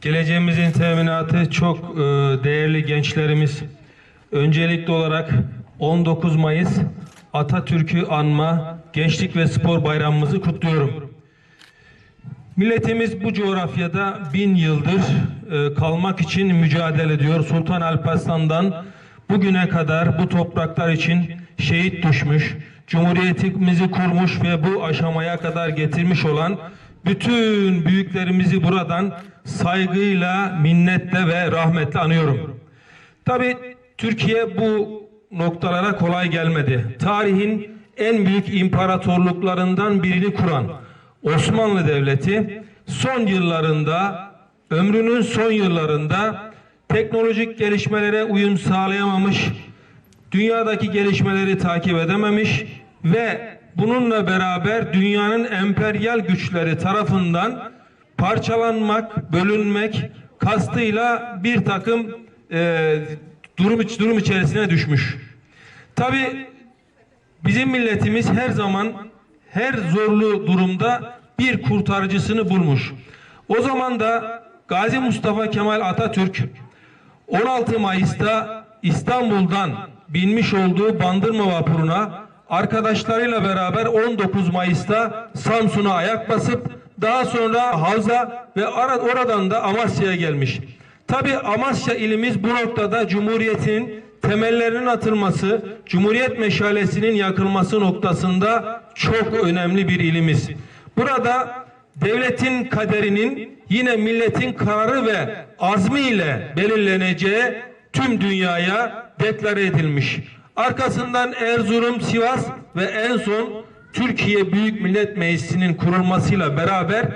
Geleceğimizin teminatı çok e, değerli gençlerimiz. Öncelikli olarak 19 Mayıs Atatürk'ü anma Gençlik ve Spor Bayramımızı kutluyorum. Milletimiz bu coğrafyada bin yıldır e, kalmak için mücadele ediyor. Sultan Alparslan'dan bugüne kadar bu topraklar için şehit düşmüş, Cumhuriyetimizi kurmuş ve bu aşamaya kadar getirmiş olan bütün büyüklerimizi buradan saygıyla, minnetle ve rahmetle anıyorum. Tabi Türkiye bu noktalara kolay gelmedi. Tarihin en büyük imparatorluklarından birini kuran Osmanlı Devleti son yıllarında, ömrünün son yıllarında teknolojik gelişmelere uyum sağlayamamış, dünyadaki gelişmeleri takip edememiş ve bununla beraber dünyanın emperyal güçleri tarafından parçalanmak, bölünmek kastıyla bir takım e, durum, durum içerisine düşmüş. Tabi bizim milletimiz her zaman her zorlu durumda bir kurtarıcısını bulmuş. O zaman da Gazi Mustafa Kemal Atatürk 16 Mayıs'ta İstanbul'dan binmiş olduğu Bandırma vapuruna arkadaşlarıyla beraber 19 Mayıs'ta Samsun'a ayak basıp daha sonra Havza ve oradan da Amasya'ya gelmiş. Tabi Amasya ilimiz bu noktada Cumhuriyet'in temellerinin atılması, Cumhuriyet meşalesinin yakılması noktasında çok önemli bir ilimiz. Burada devletin kaderinin yine milletin kararı ve azmiyle belirleneceği tüm dünyaya deklare edilmiş. Arkasından Erzurum, Sivas ve en son Türkiye Büyük Millet Meclisi'nin kurulmasıyla beraber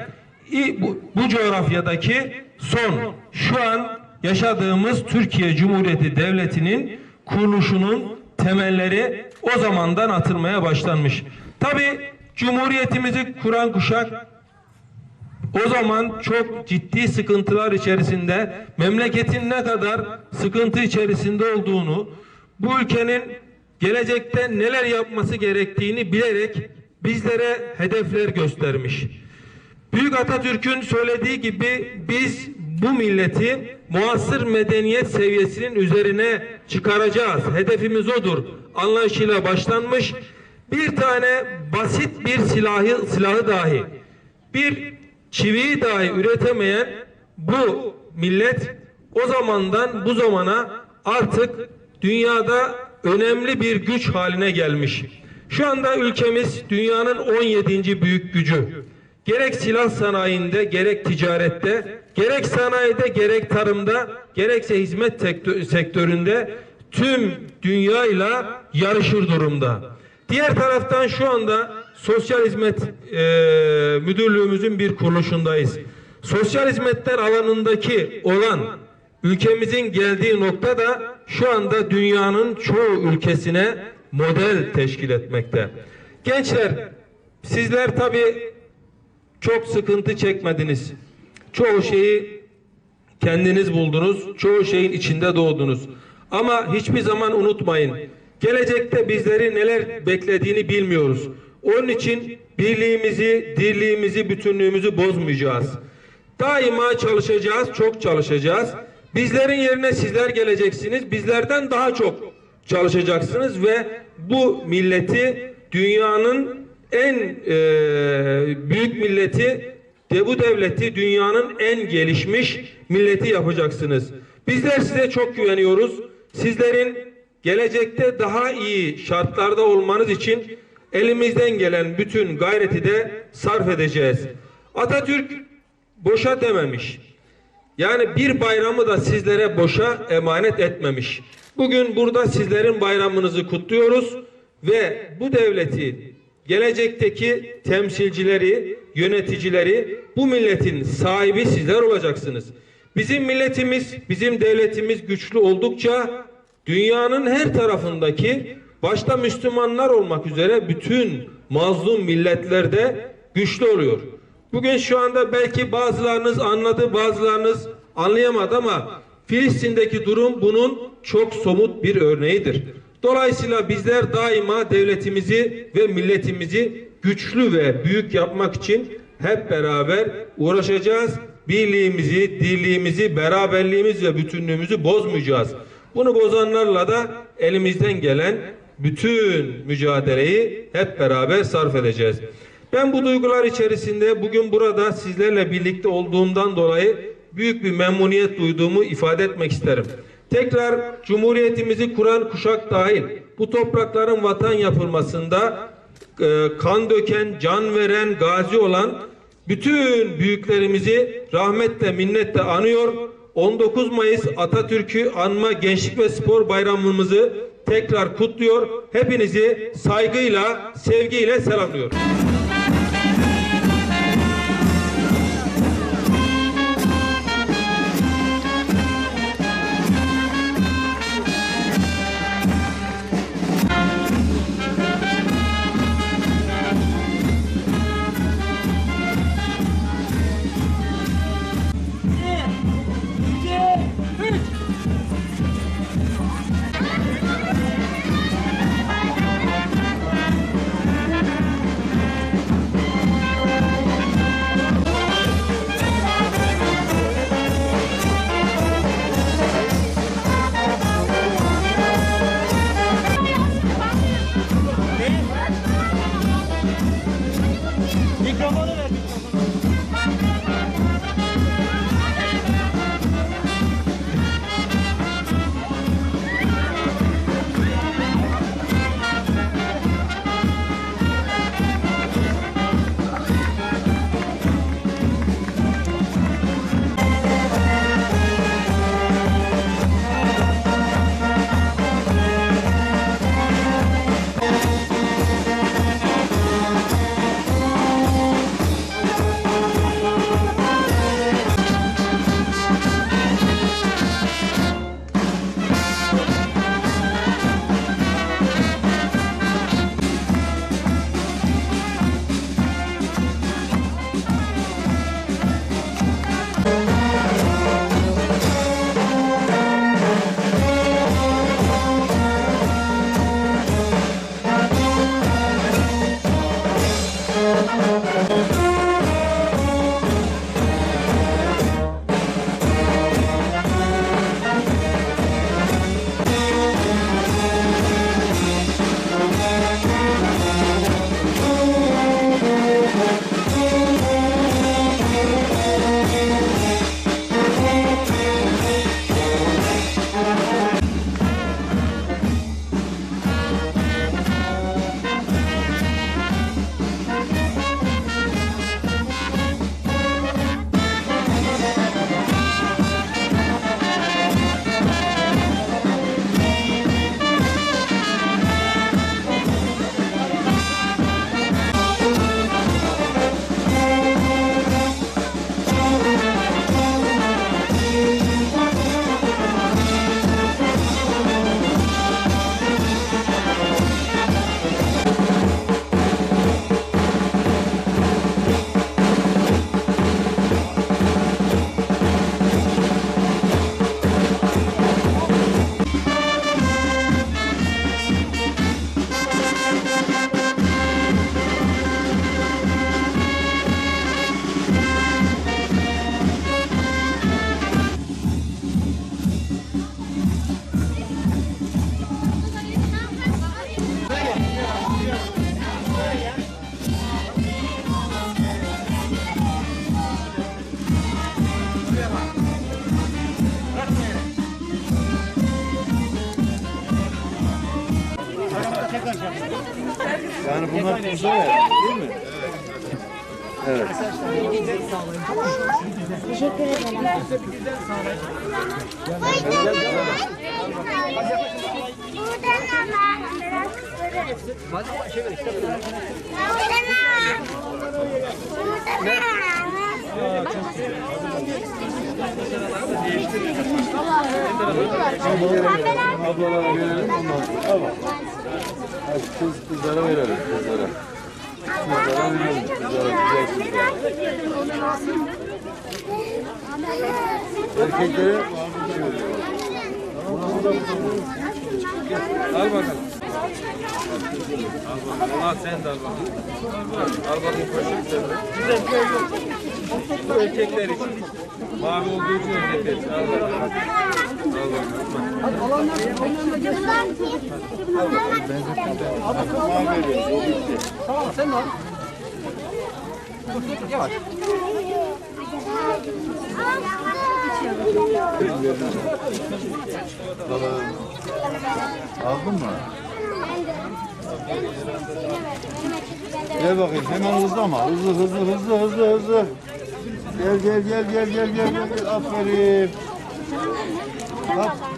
bu coğrafyadaki son şu an yaşadığımız Türkiye Cumhuriyeti Devleti'nin kuruluşunun temelleri o zamandan atılmaya başlanmış. Tabi Cumhuriyetimizi kuran kuşak o zaman çok ciddi sıkıntılar içerisinde memleketin ne kadar sıkıntı içerisinde olduğunu bu ülkenin gelecekte neler yapması gerektiğini bilerek bizlere hedefler göstermiş. Büyük Atatürk'ün söylediği gibi biz bu milleti muasır medeniyet seviyesinin üzerine çıkaracağız. Hedefimiz odur. Anlayışıyla başlanmış. Bir tane basit bir silahı, silahı dahi, bir çiviyi dahi üretemeyen bu millet o zamandan bu zamana artık dünyada önemli bir güç haline gelmiş. Şu anda ülkemiz dünyanın 17. büyük gücü. Gerek silah sanayinde, gerek ticarette, gerek sanayide, gerek tarımda, gerekse hizmet sektö- sektöründe tüm dünyayla yarışır durumda. Diğer taraftan şu anda Sosyal Hizmet eee, Müdürlüğümüzün bir kuruluşundayız. Sosyal hizmetler alanındaki olan ülkemizin geldiği nokta da şu anda dünyanın çoğu ülkesine model teşkil etmekte. Gençler sizler tabii çok sıkıntı çekmediniz. Çoğu şeyi kendiniz buldunuz. Çoğu şeyin içinde doğdunuz. Ama hiçbir zaman unutmayın. Gelecekte bizleri neler beklediğini bilmiyoruz. Onun için birliğimizi, dirliğimizi, bütünlüğümüzü bozmayacağız. Daima çalışacağız, çok çalışacağız. Bizlerin yerine sizler geleceksiniz. Bizlerden daha çok çalışacaksınız ve bu milleti dünyanın en e, büyük milleti de bu devleti dünyanın en gelişmiş milleti yapacaksınız. Bizler size çok güveniyoruz. Sizlerin gelecekte daha iyi şartlarda olmanız için elimizden gelen bütün gayreti de sarf edeceğiz. Atatürk boşa dememiş. Yani bir bayramı da sizlere boşa emanet etmemiş. Bugün burada sizlerin bayramınızı kutluyoruz ve bu devleti gelecekteki temsilcileri, yöneticileri bu milletin sahibi sizler olacaksınız. Bizim milletimiz, bizim devletimiz güçlü oldukça dünyanın her tarafındaki başta Müslümanlar olmak üzere bütün mazlum milletlerde güçlü oluyor. Bugün şu anda belki bazılarınız anladı, bazılarınız anlayamadı ama Filistin'deki durum bunun çok somut bir örneğidir. Dolayısıyla bizler daima devletimizi ve milletimizi güçlü ve büyük yapmak için hep beraber uğraşacağız birliğimizi, dirliğimizi, beraberliğimizi ve bütünlüğümüzü bozmayacağız. Bunu bozanlarla da elimizden gelen bütün mücadeleyi hep beraber sarf edeceğiz. Ben bu duygular içerisinde bugün burada sizlerle birlikte olduğumdan dolayı büyük bir memnuniyet duyduğumu ifade etmek isterim. Tekrar Cumhuriyetimizi kuran kuşak dahil bu toprakların vatan yapılmasında e, kan döken, can veren, gazi olan bütün büyüklerimizi rahmetle, minnetle anıyor. 19 Mayıs Atatürk'ü anma Gençlik ve Spor Bayramımızı tekrar kutluyor. Hepinizi saygıyla, sevgiyle selamlıyorum. Yani bunlar tuzu ya, değil mi? Evet. Teşekkür ederim. Buradan ama. Ablalara verelim ondan. Tamam. Hadi kız, kızlara verelim kızlara. Kızlara verelim kızlara güzel kızlara. Erkeklere Al bakalım. Allah sen de al bakayım. Al de. Güzel erkekler için. Mavi olduğu için erkekler için. Al bakalım. Al bakalım. Aldın mı? Gel bakayım hemen hızlı ama hızlı hızlı hızlı hızlı hızlı. Gel gel gel gel gel gel gel aferin. Bak.